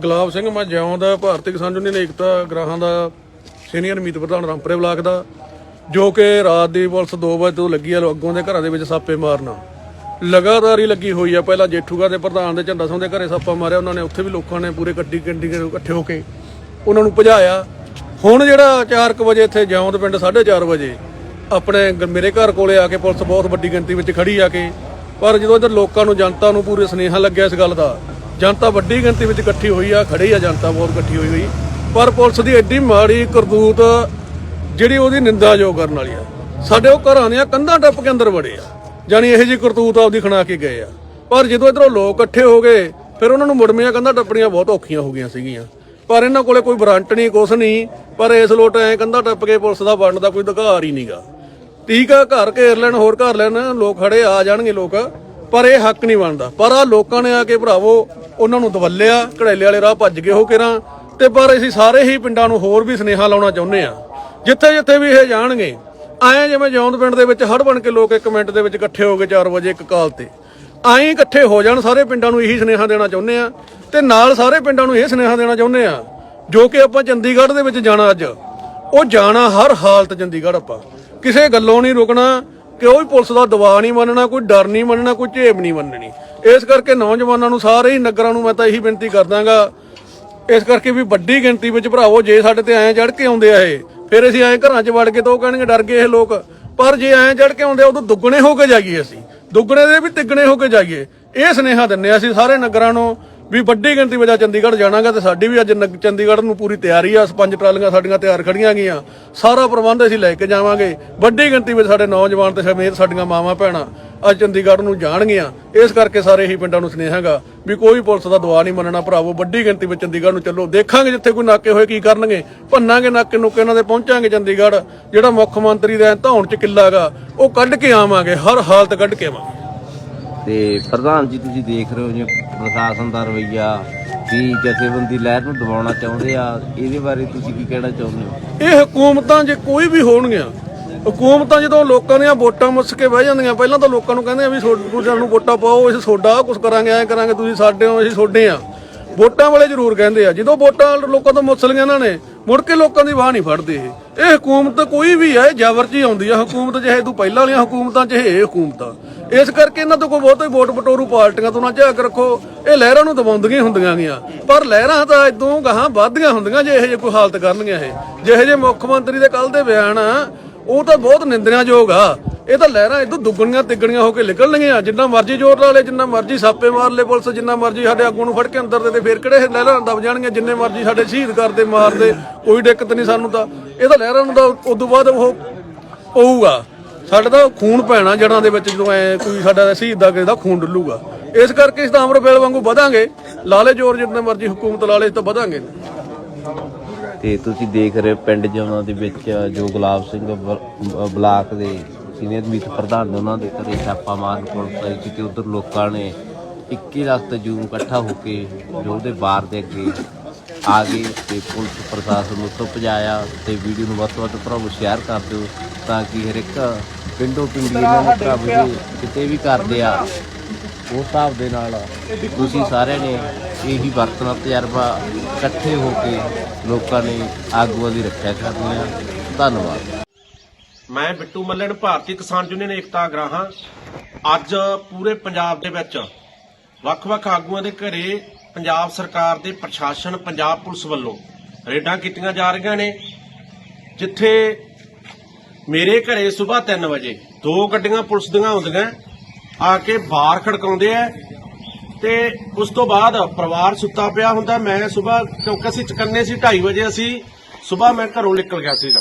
ਗੁਲਾਬ ਸਿੰਘ, ਮੈਂ ਜਿਉਂਦ ਭਾਰਤੀ ਕਿਸਾਨ ਯੂਨੀਅਨ ਏਕਤਾ ਗ੍ਰਾਹਾਂ ਦਾ ਸੀਨੀਅਰ ਮੀਤ ਪ੍ਰਧਾਨ ਰਾਮਪੁਰੇ ਬਲਾਕ ਦਾ, ਜੋ ਕਿ ਰਾਤ ਦੀ ਪੁਲਿਸ 2 ਵਜੇ ਤੋਂ ਲੱਗੀ ਆ ਅੱਗੋਂ ਦੇ ਘਰਾਂ ਦੇ ਵਿੱਚ ਸਾਪੇ ਮਾਰਨਾ। ਲਗਾਤਾਰ ਹੀ ਲੱਗੀ ਹੋਈ ਆ, ਪਹਿਲਾਂ ਜੇਠੂਗਾ ਦੇ ਪ੍ਰਧਾਨ ਦੇ ਝੰਡਾ ਸਿੰਘ ਦੇ ਘਰੇ ਸਾਪਾ ਮਾਰਿਆ, ਉਹਨਾਂ ਨੇ ਉੱਥੇ ਵੀ ਲੋਕਾਂ ਨੇ ਪੂਰੇ ਗੱਡੀ ਗੱਡੀ ਇਕੱਠੇ ਹੋ ਕੇ ਉਹਨਾਂ ਨੂੰ ਭਜਾਇਆ। ਹੁਣ ਜਿਹੜਾ 4:00 ਵਜੇ ਇੱਥੇ ਜਿਉਂਦ ਪਿੰਡ 4:30 ਵਜੇ ਆਪਣੇ ਮੇਰੇ ਘਰ ਕੋਲੇ ਆ ਕੇ ਪੁਲਿਸ ਬਹੁਤ ਵੱਡੀ ਗਿਣਤੀ ਵਿੱਚ ਖੜੀ ਆ ਕੇ, ਪਰ ਜਦੋਂ ਇੱਧਰ ਲੋਕਾਂ ਨੂੰ, ਜਨਤਾ ਨੂੰ ਪੂਰੇ ਸਨੇਹਾ ਲੱਗਿਆ ਇਸ ਗੱਲ ਦਾ ਜਨਤਾ ਵੱਡੀ ਗਿਣਤੀ ਵਿੱਚ ਇਕੱਠੀ ਹੋਈ ਆ ਖੜੀ ਆ, ਜਨਤਾ ਬਹੁਤ ਇਕੱਠੀ ਹੋਈ ਹੋਈ। ਪਰ ਪੁਲਿਸ ਦੀ ਐਡੀ ਮਾੜੀ ਕਰਤੂਤ ਜਿਹੜੀ ਉਹਦੀ ਨਿੰਦਾਯੋਗ ਕਰਨ ਵਾਲੀ ਆ। ਸਾਡੇ ਉਹ ਘਰਾਂ ਦੀਆਂ ਕੰਧਾਂ ਟੱਪ ਕੇ ਅੰਦਰ ਵੜੇ ਆ ਜਾਨੀ ਇਹੋ ਜਿਹੀ ਕਰਤੂਤ ਆਪਦੀ ਖਣਾ ਕੇ ਗਏ ਆ। ਪਰ ਜਦੋਂ ਇਧਰੋਂ ਲੋਕ ਇਕੱਠੇ ਹੋ ਗਏ, ਫਿਰ ਉਹਨਾਂ ਨੂੰ ਮੁੜਮੀਆਂ ਕੰਧਾਂ ਟੱਪਣੀਆਂ ਬਹੁਤ ਔਖੀਆਂ ਹੋ ਗਈਆਂ ਸੀਗੀਆਂ। ਪਰ ਇਹਨਾਂ ਕੋਲੇ ਕੋਈ ਵਾਰੰਟ ਨਹੀਂ, ਕੁਛ ਨਹੀਂ, ਪਰ ਇਸ ਲੋਟ ਐ ਕੰਧਾਂ ਟੱਪ ਕੇ ਪੁਲਿਸ ਦਾ ਬਣਨ ਦਾ ਕੋਈ ਅਧਿਕਾਰ ਹੀ ਨਹੀਂਗਾ। ਠੀਕ ਆ, ਘਰ ਘੇਰ ਲੈਣ, ਹੋਰ ਘਰ ਲੈਣ, ਲੋਕ ਖੜੇ ਆ ਜਾਣਗੇ ਲੋਕ, ਪਰ ਇਹ ਹੱਕ ਨਹੀਂ ਬਣਦਾ। ਪਰ ਆ ਲੋਕਾਂ ਨੇ ਆ ਕੇ ਭਰਾਵੋ ਉਹਨਾਂ ਨੂੰ ਦਵੱਲਿਆ ਘੜੇਲੇ ਵਾਲੇ ਰਾਹ ਭੱਜ ਗਏ ਹੋ ਕਿਰਾਂ ਤੇ ਪਰ ਅਸੀਂ ਸਾਰੇ ਹੀ ਪਿੰਡਾਂ ਨੂੰ ਹੋਰ ਵੀ ਸਨੇਹਾ ਲਾਉਣਾ ਚਾਹੁੰਦੇ ਆ ਜਿੱਥੇ ਜਿੱਥੇ ਵੀ ਇਹ ਜਾਣਗੇ, ਐਂ ਜਿਵੇਂ ਜੌਂਦ ਪਿੰਡ ਦੇ ਵਿੱਚ ਹੜ ਬਣ ਕੇ ਲੋਕ ਇੱਕ ਮਿੰਟ ਦੇ ਵਿੱਚ ਇਕੱਠੇ ਹੋ ਗਏ 4 ਵਜੇ ਇੱਕ ਕਾਲ ਤੇ। ਐਂ ਇਕੱਠੇ ਹੋ ਜਾਣ, ਸਾਰੇ ਪਿੰਡਾਂ ਨੂੰ ਇਹੀ ਸਨੇਹਾ ਦੇਣਾ ਚਾਹੁੰਦੇ ਆ ਤੇ ਨਾਲ ਸਾਰੇ ਪਿੰਡਾਂ ਨੂੰ ਇਹ ਸਨੇਹਾ ਦੇਣਾ ਚਾਹੁੰਦੇ ਆ ਜੋ ਕਿ ਆਪਾਂ ਚੰਡੀਗੜ੍ਹ ਦੇ ਵਿੱਚ ਜਾਣਾ ਅੱਜ। ਉਹ ਜਾਣਾ ਹਰ ਹਾਲਤ ਚੰਡੀਗੜ੍ਹ ਆਪਾਂ। ਕਿਸੇ ਗੱਲੋਂ ਨਹੀਂ ਰੁਕਣਾ ਕੋਈ ਪੁਲਿਸ ਦਾ ਦਬਾਅ ਨਹੀਂ ਮੰਨਣਾ, ਕੋਈ ਡਰ ਨਹੀਂ ਮੰਨਣਾ, ਕੋਈ ਝੇਪ ਨਹੀਂ ਮੰਨਣੀ। ਇਸ ਕਰਕੇ ਨੌਜਵਾਨਾਂ ਨੂੰ ਸਾਰੇ ਹੀ ਨਗਰਾਂ ਨੂੰ ਮੈਂ ਤਾਂ ਇਹੀ ਬੇਨਤੀ ਕਰਦਾਗਾ, ਇਸ ਕਰਕੇ ਵੀ ਵੱਡੀ ਗਿਣਤੀ ਵਿੱਚ ਭਰਾਵੋ, ਜੇ ਸਾਡੇ ਤੇ ਐਂ ਚੜ ਕੇ ਆਉਂਦੇ ਆ ਇਹ, ਫਿਰ ਅਸੀਂ ਐਂ ਘਰਾਂ 'ਚ ਵੜ ਕੇ ਤਾਂ ਉਹ ਕਹਿਣਗੇ, ਡਰ ਗਏ ਇਹ ਲੋਕ। ਪਰ ਜੇ ਐਂ ਚੜ ਕੇ ਆਉਂਦੇ ਆ, ਉਦੋਂ ਦੁੱਗਣੇ ਹੋ ਕੇ ਜਾਈਏ ਅਸੀਂ। ਦੁੱਗਣੇ ਦੇ ਵੀ ਤਿੱਗਣੇ ਹੋ ਕੇ ਜਾਈਏ। ਇਹ ਸੁਨੇਹਾ ਦਿੰਨੇ ਆ ਅਸੀਂ ਸਾਰੇ ਨਗਰਾਂ ਨੂੰ ਵੀ ਵੱਡੀ ਗਿਣਤੀ ਵਿੱਚ ਚੰਡੀਗੜ੍ਹ ਜਾਣਾਗਾ ਤੇ ਸਾਡੀ ਵੀ ਅੱਜ ਨਗ- ਚੰਡੀਗੜ੍ਹ ਨੂੰ ਪੂਰੀ ਤਿਆਰੀ ਆ, ਪੰਜ ਟਰਾਲੀਆਂ ਸਾਡੀਆਂ ਤਿਆਰ ਖੜੀਆਂ ਗਈਆਂ। ਸਾਰਾ ਪ੍ਰਬੰਧ ਅਸੀਂ ਲੈ ਕੇ ਜਾਵਾਂਗੇ। ਵੱਡੀ ਗਿਣਤੀ ਵਿੱਚ ਸਾਡੇ ਨੌਜਵਾਨ ਤੇ ਸਮੇਤ ਸਾਡੀਆਂ ਮਾਵਾਂ ਭੈਣਾਂ ਅੱਜ ਚੰਡੀਗੜ੍ਹ ਨੂੰ ਜਾਣਗੀਆਂ। ਇਸ ਕਰਕੇ ਸਾਰੇ ਹੀ ਪਿੰਡਾਂ ਨੂੰ ਸੁਨੇਹਾਗਾ ਵੀ ਕੋਈ ਪੁਲਿਸ ਦਾ ਦਵਾ ਨਹੀਂ ਮੰਨਣਾ ਭਰਾਵੋ। ਵੱਡੀ ਗਿਣਤੀ ਵਿੱਚ ਚੰਡੀਗੜ੍ਹ ਨੂੰ ਚੱਲੋ। ਦੇਖਾਂਗੇ ਜਿੱਥੇ ਕੋਈ ਨਾਕੇ ਹੋਏ ਕੀ ਕਰਨਗੇ। ਭੰਨਾਂਗੇ ਨਾਕੇ ਨੁਕੇ ਉਹਨਾਂ ਦੇ ਪਹੁੰਚਾਂਗੇ ਚੰਡੀਗੜ੍ਹ। ਜਿਹੜਾ ਮੁੱਖ ਮੰਤਰੀ ਦਾ ਧੌਣ ਚ ਕਿੱਲਾਗਾ ਉਹ ਕੱਢ ਕੇ ਆਵਾਂਗੇ। ਹਰ ਹਾਲਤ ਕੱਢ ਕੇ ਆਵਾਂਗੇ। ਤੇ ਪ੍ਰਧਾਨ ਜੀ ਤੁਸੀਂ ਦੇਖ ਰਹੇ ਹੋ ਜਿਵੇਂ ਪ੍ਰਸ਼ਾਸਨ ਦਾ ਰਵਈਆ ਵੀ ਜਥੇਬੰਦੀ ਲਹਿਰ ਨੂੰ ਦਬਾਉਣਾ ਚਾਹੁੰਦੇ ਆ, ਇਹਦੇ ਬਾਰੇ ਤੁਸੀਂ ਕੀ ਕਹਿਣਾ ਚਾਹੁੰਦੇ ਹੋ? ਇਹ ਹਕੂਮਤਾਂ ਜੇ ਕੋਈ ਵੀ ਹੋਣਗੀਆਂ, ਹਕੂਮਤਾਂ ਜਦੋਂ ਲੋਕਾਂ ਦੀਆਂ ਵੋਟਾਂ ਮੁੱਸ ਕੇ ਬਹਿ ਜਾਂਦੀਆਂ, ਪਹਿਲਾਂ ਤਾਂ ਲੋਕਾਂ ਨੂੰ ਕਹਿੰਦੇ ਆ ਵੀ ਸਾਨੂੰ ਵੋਟਾਂ ਪਾਓ, ਅਸੀਂ ਤੁਹਾਡਾ ਕੁਝ ਕਰਾਂਗੇ, ਐ ਕਰਾਂਗੇ, ਤੁਸੀਂ ਸਾਡੇ ਹੋ, ਅਸੀਂ ਤੁਹਾਡੇ ਆ। ਵੋਟਾਂ ਵਾਲੇ ਜ਼ਰੂਰ ਕਹਿੰਦੇ ਆ, ਜਦੋਂ ਵੋਟਾਂ ਲੋਕਾਂ ਤੋਂ ਮੁੱਸ ਲਈਆਂ ਇਹਨਾਂ ਨੇ, ਮੁੜ ਕੇ ਲੋਕਾਂ ਦੀ ਬਾਹ ਨਹੀਂ ਫੜਦੇ ਇਹ। ਇਹ ਹਕੂਮਤ ਕੋਈ ਵੀ ਆ, ਇਹ ਜ਼ਬਰ 'ਚ ਹੀ ਆਉਂਦੀ ਆ, ਹਕੂਮਤ ਜਿਹੇ ਤੂੰ ਪਹਿਲਾਂ ਵਾਲੀਆਂ ਹਕੂਮਤਾਂ 'ਚ ਇਹ ਹਕੂਮਤਾਂ। ਇਸ ਕਰਕੇ ਇਹਨਾਂ ਤੋਂ ਕੋਈ ਬਹੁਤੇ ਵੋਟ ਬਟੋਰੂ ਪਾਰਟੀਆਂ ਤੋਂ ਨਾ ਝਾਕ ਰੱਖੋ ਇਹ ਲਹਿਰਾਂ ਨੂੰ ਦਬਾਉਂਦੀਆਂ ਹੁੰਦੀਆਂ ਗੀਆਂ। ਪਰ ਲਹਿਰਾਂ ਤਾਂ ਇਦੋਂ ਗਾਹਾਂ ਵੱਧਦੀਆਂ ਹੁੰਦੀਆਂ ਜੇ ਇਹ ਜੇ ਕੋਈ ਹਾਲਤ ਕਰਨਗੀਆਂ ਇਹ। ਜਿਹੇ ਜੇ ਮੁੱਖ ਮੰਤਰੀ ਦੇ ਕੱਲ ਦੇ ਬਿਆਨ ਆ ਉਹ ਤਾਂ ਬਹੁਤ ਨਿੰਦਣਾਯੋਗ ਆ। ਇਹ ਤਾਂ ਲਹਿਰਾਂ ਇਦੋਂ ਦੁੱਗਣੀਆਂ ਤਿੱਗਣੀਆਂ ਹੋ ਕੇ ਨਿਕਲਣਗੀਆਂ। ਜਿੰਨਾ ਮਰਜ਼ੀ ਜ਼ੋਰ ਲਾ ਲੇ, ਜਿੰਨਾ ਮਰਜ਼ੀ ਸਾਪੇ ਮਾਰ ਲੇ ਪੁਲਿਸ, ਜਿੰਨਾ ਮਰਜ਼ੀ ਸਾਡੇ ਆਗੂ ਨੂੰ ਫੜ ਕੇ ਅੰਦਰ ਦੇ ਤੇ ਫੇਰ ਕਿਹੜੇ ਲਹਿਰਾਂ ਦਬ ਜਾਣਗੀਆਂ? ਜਿੰਨੇ ਮਰਜ਼ੀ ਸਾਡੇ ਸ਼ਹੀਦ ਕਰਦੇ, ਮਾਰਦੇ, ਕੋਈ ਦਿੱਕਤ ਨਹੀਂ ਸਾਨੂੰ ਤਾਂ। ਇਹ ਤਾਂ ਲਹਿਰਾਂ ਨੂੰ ਤਾਂ ਉਦੋਂ ਬਾਅਦ ਉਹ ਪਊਗਾ। ਸਾਡਾ ਤਾਂ ਖੂਨ ਪੈਣਾ ਜੜਾਂ ਦੇ ਵਿੱਚ ਜਦੋਂ ਐ ਕੋਈ ਸਾਡਾ ਸ਼ਹੀਦ ਦਾ ਕਿਸੇ ਦਾ ਖੂਨ ਡੁੱਲੂਗਾ। ਇਸ ਕਰਕੇ ਇਸ ਤਾਂ ਅਮਰਵੇਲ ਵਾਂਗੂ ਵਧਾਂਗੇ। ਲਾਲੇ ਜੋਰ, ਜਿੰਨਾ ਮਰਜ਼ੀ ਹਕੂਮਤ ਲਾ ਲੇ ਤਾਂ ਵਧਾਂਗੇ। ਤੇ ਤੁਸੀਂ ਦੇਖ ਰਹੇ ਹੋ ਪਿੰਡ ਜਮਨਾ ਦੇ ਵਿੱਚ ਜੋ ਗੁਲਾਬ ਸਿੰਘ ਬਲਾਕ ਦੇ ਸੀਨੀਅਰ ਮੀਤ ਪ੍ਰਧਾਨ ਨੇ ਉਹਨਾਂ ਦੇ ਘਰੇ ਛਾਪਾ ਮਾਰਨ ਪੁਲਿਸ ਆਈ ਸੀ ਤੇ ਉਧਰ ਲੋਕਾਂ ਨੇ 21 ਲੱਖ ਜੂਮ ਇਕੱਠਾ ਹੋ ਕੇ ਜੋ ਉਹਦੇ ਬਾਰ ਦੇ ਅੱਗੇ ਆ ਗਏ ਤੇ ਪੁਲਿਸ ਪ੍ਰਸ਼ਾਸਨ ਨੂੰ ਉੱਤੋਂ ਭਜਾਇਆ ਤੇ ਵੀਡੀਓ ਨੂੰ ਵੱਧ ਤੋਂ ਵੱਧ ਭਰਾਵੋ ਸ਼ੇਅਰ ਕਰ ਦਿਓ ਤਾਂ ਕਿ ਹਰ ਇੱਕ ਪਿੰਡੋਂ ਪਿੰਡੀ ਇਹਨਾਂ ਨੂੰ ਭਰਾਵੋ ਕਿਤੇ ਵੀ ਕਰਦੇ ਆ। ਉਸ ਹਿਸਾਬ ਦੇ ਨਾਲ ਤੁਸੀਂ ਸਾਰਿਆਂ ਨੇ ਇਹੀ ਵਰਤਣਾ ਤਜਰਬਾ ਇਕੱਠੇ ਹੋ ਕੇ ਲੋਕਾਂ ਨੇ ਆਗੂਆਂ ਦੀ ਰੱਖਿਆ ਕਰਨੀ ਆ। ਧੰਨਵਾਦ। ਮੈਂ ਬਿੱਟੂ ਮੱਲਣ ਭਾਰਤੀ ਕਿਸਾਨ ਯੂਨੀਅਨ ਏਕਤਾ ਅਗਰਾਹਾਂ ਅੱਜ ਪੂਰੇ ਪੰਜਾਬ ਦੇ ਵਿੱਚ ਵੱਖ-ਵੱਖ ਆਗੂਆਂ ਦੇ ਘਰੇ ਪੰਜਾਬ ਸਰਕਾਰ ਦੇ ਪ੍ਰਸ਼ਾਸਨ, ਪੰਜਾਬ ਪੁਲਿਸ ਵੱਲੋਂ ਰੇਡਾਂ ਕੀਤੀਆਂ ਜਾ ਰਹੀਆਂ ਨੇ, ਜਿੱਥੇ ਮੇਰੇ ਘਰੇ ਸਵੇਰ 3 ਵਜੇ ਦੋ ਗੱਡੀਆਂ ਪੁਲਿਸ ਦੀਆਂ ਆਉਂਦੀਆਂ ਆ ਕੇ ਬਾਹਰ ਖੜਕਾਉਂਦੇ ਆ ਤੇ ਉਸ ਤੋਂ ਬਾਅਦ ਪਰਿਵਾਰ ਸੁੱਤਾ ਪਿਆ ਹੁੰਦਾ। ਮੈਂ ਸਵੇਰ ਕਿਉਂਕਿ ਅਸੀਂ ਚਕੰਨੇ ਸੀ 2:30 ਵਜੇ ਅਸੀਂ ਸਵੇਰ ਮੈਂ ਘਰੋਂ ਨਿਕਲ ਗਿਆ ਸੀਗਾ।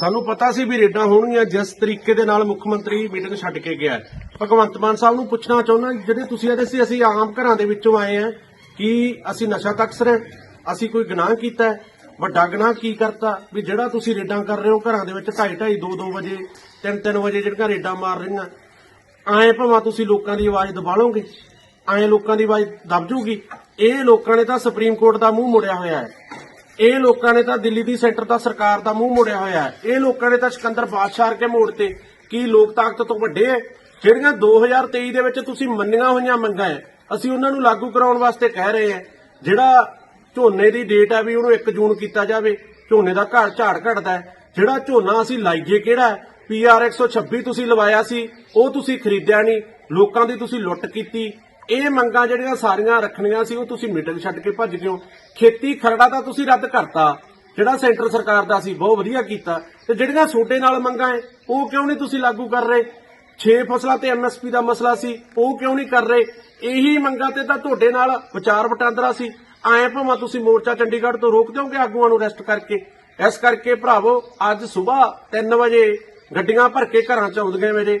ਸਾਨੂੰ ਪਤਾ ਸੀ ਵੀ ਰੇਡਾਂ ਹੋਣਗੀਆਂ, ਜਿਸ ਤਰੀਕੇ ਦੇ ਨਾਲ ਮੁੱਖ ਮੰਤਰੀ ਮੀਟਿੰਗ ਛੱਡ ਕੇ ਗਿਆ। ਭਗਵੰਤ ਮਾਨ ਸਾਹਿਬ ਨੂੰ ਪੁੱਛਣਾ ਚਾਹੁੰਦਾ, ਜਿਹੜੇ ਤੁਸੀਂ ਇਹਦੇ ਸੀ, ਅਸੀਂ ਆਮ ਘਰਾਂ ਦੇ ਵਿੱਚੋਂ ਆਏ ਆ ਕਿ ਅਸੀਂ ਨਸ਼ਾ ਤਕਸਰ ਹੈ, ਅਸੀਂ ਕੋਈ ਗੁਨਾਹ ਕੀਤਾ ਵੱਡਾ ਗੁਨਾਹ ਕੀ ਕਰਤਾ? ਵੀ ਜਿਹੜਾ ਤੁਸੀਂ ਰੇਡਾਂ ਕਰ ਰਹੇ ਹੋ ਘਰਾਂ ਦੇ ਵਿੱਚ 2:30 2:30 2 ਵਜੇ 3-3 ਵਜੇ ਜਿਹੜੀਆਂ ਰੇਡਾਂ ਮਾਰ ਰਹੀਆਂ ਐਂ ਭਾਵੇਂ ਤੁਸੀਂ ਲੋਕਾਂ ਦੀ ਆਵਾਜ਼ ਦਬਾ ਲਓਗੇ ਐਂ ਲੋਕਾਂ ਦੀ ਆਵਾਜ਼ ਦਬ ਜੂਗੀ। ਇਹ ਲੋਕਾਂ ਨੇ ਤਾਂ ਸੁਪਰੀਮ ਕੋਰਟ ਦਾ ਮੂੰਹ ਮੋੜਿਆ ਹੋਇਆ ਹੈ। ਇਹ ਲੋਕਾਂ ਨੇ ਤਾਂ ਦਿੱਲੀ ਦੀ ਸੈਂਟਰ ਦਾ ਸਰਕਾਰ ਦਾ ਮੂੰਹ ਮੋੜਿਆ ਹੋਇਆ ਹੈ। ਇਹ ਲੋਕਾਂ ਨੇ ਤਾਂ ਸਿਕੰਦਰ ਬਾਦਸ਼ਾਹ ਕੇ ਮੋੜ ਤੇ ਕੀ ਲੋਕ ਤਾਕਤ ਤੋਂ ਵੱਡੇ ਹੈ? ਜਿਹੜੀਆਂ 2023 ਦੇ ਵਿੱਚ ਤੁਸੀਂ ਮੰਨੀਆਂ ਹੋਈਆਂ ਮੰਗਾਂ ਹੈ, ਅਸੀਂ ਉਹਨਾਂ ਨੂੰ ਲਾਗੂ ਕਰਾਉਣ ਵਾਸਤੇ ਕਹਿ ਰਹੇ ਹਾਂ। ਜਿਹੜਾ ਝੋਨੇ ਦੀ ਡੇਟ ਹੈ ਵੀ ਉਹਨੂੰ 1 ਜੂਨ ਕੀਤਾ ਜਾਵੇ, ਝੋਨੇ ਦਾ ਘੜ ਝਾੜ ਘਟਦਾ ਹੈ। ਜਿਹੜਾ ਝੋਨਾ ਅਸੀਂ ਲਾਈਏ ਕਿਹੜਾ ਪੀਆਰ 126 ਤੁਸੀਂ ਲਵਾਇਆ ਸੀ, ਉਹ ਤੁਸੀਂ ਖਰੀਦਿਆ ਨਹੀਂ, ਲੋਕਾਂ ਦੀ ਤੁਸੀਂ ਲੁੱਟ ਕੀਤੀ। ਇਹ ਮੰਗਾਂ ਜਿਹੜੀਆਂ ਸਾਰੀਆਂ ਰੱਖਣੀਆਂ ਸੀ, ਉਹ ਤੁਸੀਂ ਮੀਟਿੰਗ ਛੱਡ ਕੇ ਭੱਜ ਗਏ ਹੋ। ਖੇਤੀ ਖਰੜਾ ਤਾਂ ਤੁਸੀਂ ਰੱਦ ਕਰਤਾ, ਜਿਹੜਾ ਸੈਂਟਰ ਸਰਕਾਰ ਦਾ ਸੀ, ਬਹੁਤ ਵਧੀਆ ਕੀਤਾ। ਤੇ ਜਿਹੜੀਆਂ ਛੋਟੇ ਨਾਲ ਮੰਗਾਂ ਹੈ ਉਹ ਕਿਉਂ ਨਹੀਂ ਤੁਸੀਂ ਲਾਗੂ ਕਰ ਰਹੇ? 6 ਫਸਲਾਂ ਤੇ ਐਮਐਸਪੀ ਦਾ ਮਸਲਾ ਸੀ, ਉਹ ਕਿਉਂ ਨਹੀਂ ਕਰ ਰਹੇ? ਇਹੀ ਮੰਗਾਂ ਤੇ ਤਾਂ ਤੁਹਾਡੇ ਨਾਲ ਵਿਚਾਰ ਵਟਾਂਦਰਾ ਸੀ। ਐਂ ਭਾਵੇਂ ਤੁਸੀਂ ਮੋਰਚਾ ਚੰਡੀਗੜ੍ਹ ਤੋਂ ਰੋਕ ਦਿਓਗੇ ਆਗੂਆਂ ਨੂੰ ਅਰੈਸਟ ਕਰਕੇ। ਇਸ ਕਰਕੇ ਭਰਾਵੋ, ਅੱਜ ਸਵੇਰ 3 ਵਜੇ ਗੱਡੀਆਂ ਭਰ ਕੇ ਘਰਾਂ ਚ ਆਉਂਦੀਆਂ ਮੇਰੇ।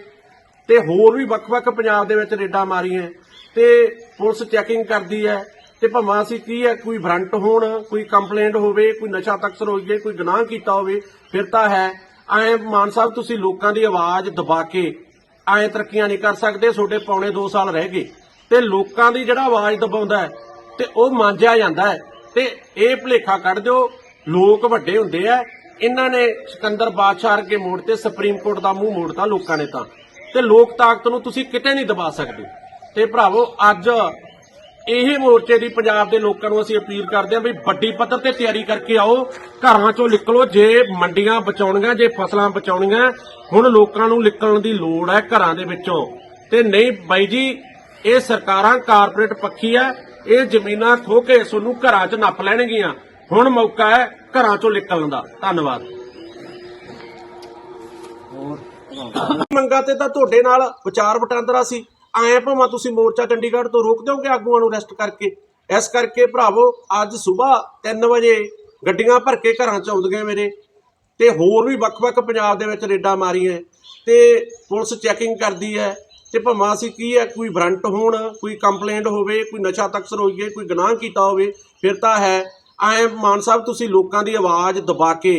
ਤੇ ਹੋਰ ਵੀ ਵੱਖ-ਵੱਖ ਪੰਜਾਬ ਦੇ ਵਿੱਚ ਰੇਡਾਂ ਮਾਰੀਆਂ। ਤੇ ਪੁਲਿਸ ਚੈਕਿੰਗ ਕਰਦੀ ਹੈ। ਤੇ ਭਾਵੇਂ ਅਸੀਂ ਕੀ ਹੈ, ਕੋਈ ਵਾਰੰਟ ਹੋਣ, ਕੋਈ ਕੰਪਲੇਂਟ ਹੋਵੇ, ਕੋਈ ਨਸ਼ਾ ਤਕਸਰ ਹੋਈਏ ਕੋਈ ਗੁਨਾਹ ਕੀਤਾ ਹੋਵੇ, ਫਿਰ ਤਾਂ ਹੈ। ਐ ਮਾਨ ਸਾਹਿਬ, ਤੁਸੀਂ ਲੋਕਾਂ ਦੀ ਆਵਾਜ਼ ਦਬਾ ਕੇ ਐ ਤਰੱਕੀਆਂ ਨਹੀਂ ਕਰ ਸਕਦੇ, ਤੁਹਾਡੇ ਪੌਣੇ 2 ਸਾਲ ਰਹਿ ਗਏ। ਤੇ ਲੋਕਾਂ ਦੀ ਜਿਹੜਾ ਆਵਾਜ਼ ਦਬਾਉਂਦਾ ਹੈ, ਤੇ ਉਹ ਮਾਂਜਿਆ ਜਾਂਦਾ ਹੈ। ਤੇ ਇਹ ਭੁਲੇਖਾ ਕੱਢ ਦਿਓ, ਲੋਕ ਵੱਡੇ ਹੁੰਦੇ ਆ ਇਹਨਾਂ ਨੇ ਸਿਕੰਦਰ ਬਾਦਸ਼ਾਹ ਵਰਗੇ ਮੋੜ ਤੇ ਸੁਪਰੀਮ ਕੋਰਟ ਦਾ ਮੂੰਹ ਮੋੜਤਾ ਲੋਕਾਂ ਨੇ ਤਾਂ। ਤੇ ਲੋਕ ਤਾਕਤ ਨੂੰ ਤੁਸੀਂ ਕਿਤੇ ਨਹੀਂ ਦਬਾ ਸਕਦੇ। ਤੇ ਭਰਾਵੋ, ਅੱਜ ਇਹ ਮੋਰਚੇ ਦੀ ਪੰਜਾਬ ਦੇ ਲੋਕਾਂ ਨੂੰ ਅਸੀਂ ਅਪੀਲ ਕਰਦੇ ਹਾਂ ਵੀ ਵੱਡੀ ਪੱਧਰ ਤੇ ਤਿਆਰੀ ਕਰਕੇ ਆਓ, ਘਰਾਂ ਚੋਂ ਨਿਕਲੋ, ਜੇ ਮੰਡੀਆਂ ਬਚਾਉਣੀਆਂ ਜੇ ਫਸਲਾਂ ਬਚਾਉਣੀਆਂ ਹੁਣ ਲੋਕਾਂ ਨੂੰ ਨਿਕਲਣ ਦੀ ਲੋੜ ਹੈ ਘਰਾਂ ਦੇ ਵਿੱਚੋਂ। ਤੇ ਨਹੀਂ, ਬਾਈ ਜੀ, ਇਹ ਸਰਕਾਰਾਂ, ਕਾਰਪੋਰੇਟ ਪੱਖੀ ਹੈ, ਇਹ ਜ਼ਮੀਨਾਂ ਖੋ ਕੇ ਤੁਹਾਨੂੰ ਘਰਾਂ 'ਚ ਨੱਪ ਲੈਣਗੀਆਂ। ਹੁਣ ਮੌਕਾ ਹੈ ਘਰਾਂ ਚੋਂ ਨਿਕਲਣ ਦਾ। ਧੰਨਵਾਦ। ਮੰਗਾ ਤੇ ਤਾਂ ਤੁਹਾਡੇ ਨਾਲ ਵਿਚਾਰ ਵਟਾਂਦਰਾ ਸੀ। ਐਂ ਭਾਵੇਂ ਤੁਸੀਂ ਮੋਰਚਾ ਚੰਡੀਗੜ੍ਹ ਤੋਂ ਰੋਕ ਦਿਓਗੇ ਆਗੂਆਂ ਨੂੰ ਅਰੈਸਟ ਕਰਕੇ। ਇਸ ਕਰਕੇ ਭਰਾਵੋ, ਅੱਜ ਸਵੇਰ 3 ਵਜੇ ਗੱਡੀਆਂ ਭਰ ਕੇ ਘਰਾਂ ਚ ਆਉਂਦੀਆਂ ਮੇਰੇ। ਤੇ ਹੋਰ ਵੀ ਵੱਖ-ਵੱਖ ਪੰਜਾਬ ਦੇ ਵਿੱਚ ਰੇਡਾਂ ਮਾਰੀਆਂ। ਤੇ ਪੁਲਿਸ ਚੈਕਿੰਗ ਕਰਦੀ ਹੈ। ਤੇ ਭਾਵੇਂ ਅਸੀਂ ਕੀ ਹੈ, ਕੋਈ ਵਰੰਟ ਹੋਣ, ਕੋਈ ਕੰਪਲੇਂਟ ਹੋਵੇ, ਕੋਈ ਨਸ਼ਾ ਤਕਸਰ ਹੋਈਏ ਕੋਈ ਗੁਨਾਹ ਕੀਤਾ ਹੋਵੇ, ਫਿਰ ਤਾਂ ਹੈ ਐ ਮਾਨ ਸਾਹਿਬ, ਤੁਸੀਂ ਲੋਕਾਂ ਦੀ ਆਵਾਜ਼ ਦਬਾ ਕੇ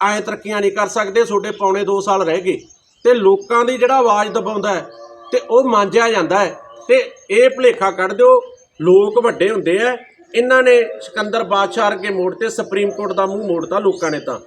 ਐ ਤਰੱਕੀਆਂ ਨਹੀਂ ਕਰ ਸਕਦੇ, ਤੁਹਾਡੇ ਪੌਣੇ 2 ਸਾਲ ਰਹਿ ਗਏ। ਤੇ ਲੋਕਾਂ ਦੀ ਜਿਹੜਾ ਆਵਾਜ਼ ਦਬਾਉਂਦਾ ਹੈ ਤੇ ਉਹ ਮਾਂਜਿਆ ਜਾਂਦਾ ਹੈ। ਤੇ ਇਹ ਭੁਲੇਖਾ ਕੱਢ ਦਿਓ, ਲੋਕ ਵੱਡੇ ਹੁੰਦੇ ਆ, ਇਹਨਾਂ ਨੇ ਸਿਕੰਦਰ ਬਾਦਸ਼ਾਹ ਵਰਗੇ ਮੋੜ ਤੇ ਸੁਪਰੀਮ ਕੋਰਟ ਦਾ ਮੂੰਹ ਮੋੜਤਾ ਲੋਕਾਂ ਨੇ ਤਾਂ।